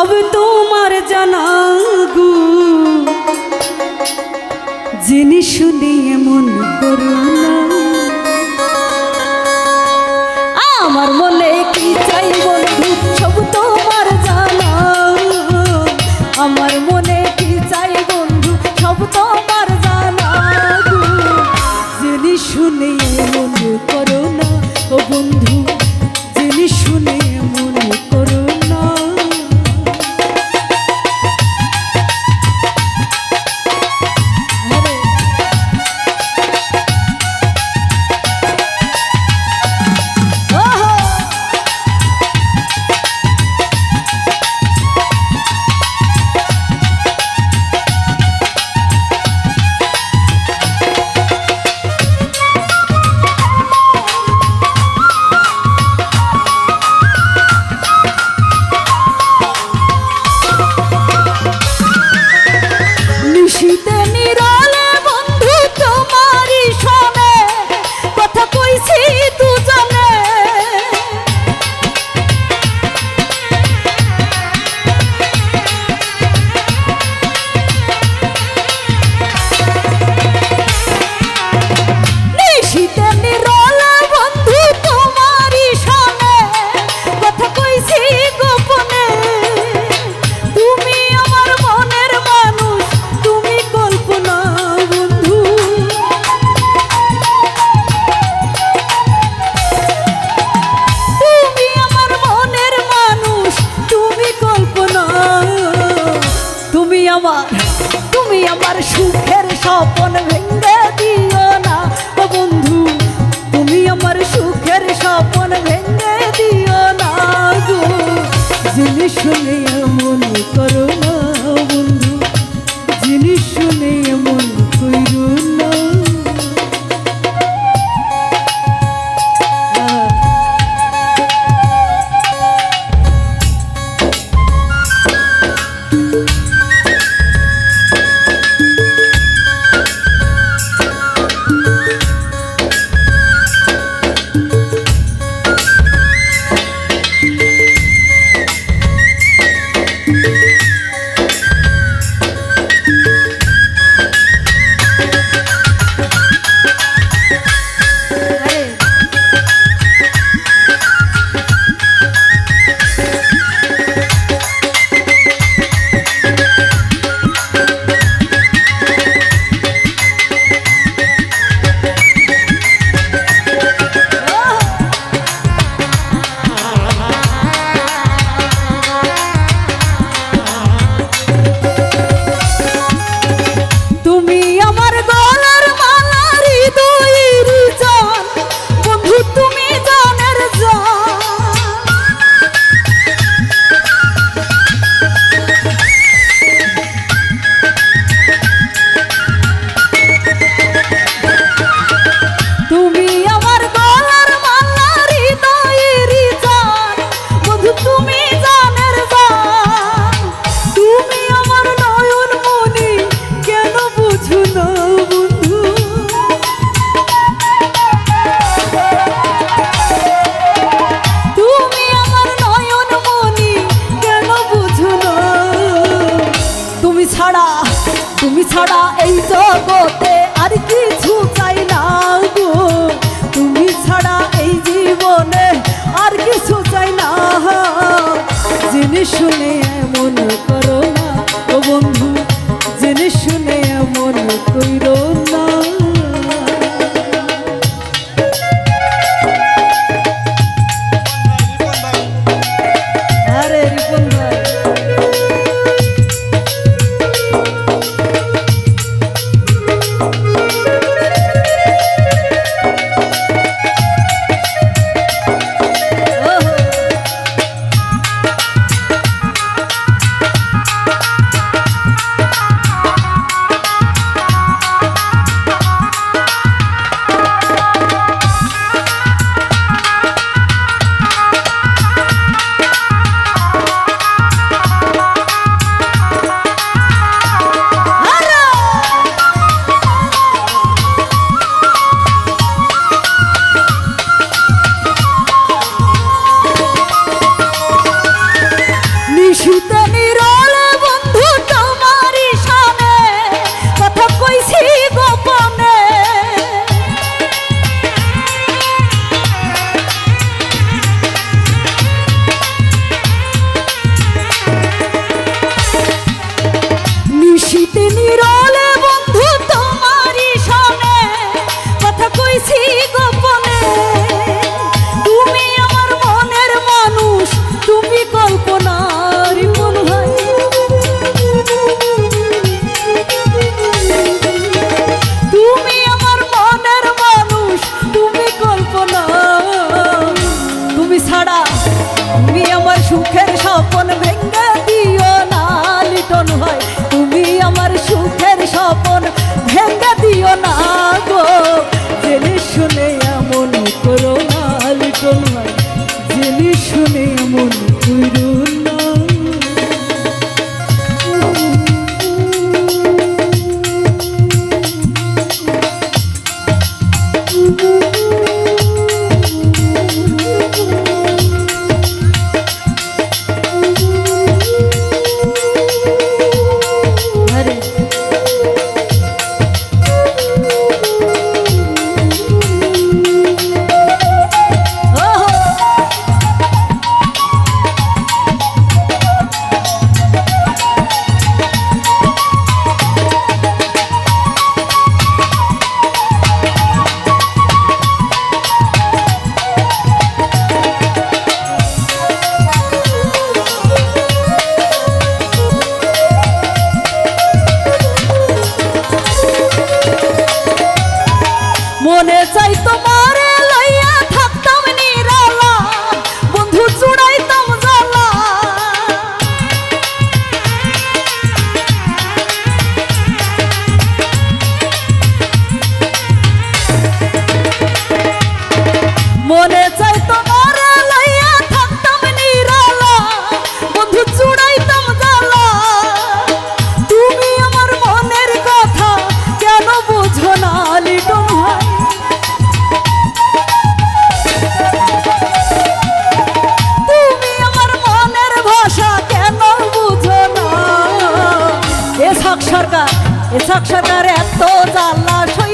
সব তো শুনে মনে তুমি ছাড়া এই জগতে আর কিছু চাই না গো। তুমি ছাড়া এই জীবনে আর কিছু চাই না। জিনিস শুনে এমন করো না ও বন্ধু জিনিস শুনে এমন কইরো ছাড়া তুমি আমার সুখের স্বপন ভেঙ্গে দিও না, লিটন হয় তুমি আমার সুখের স্বপন ভেঙ্গে দিও না গো। জেনে শুনে এমন করো না, লিটন হয় জেনে শুনে এমন করো চাই তোমার আপনার এত জ্বালা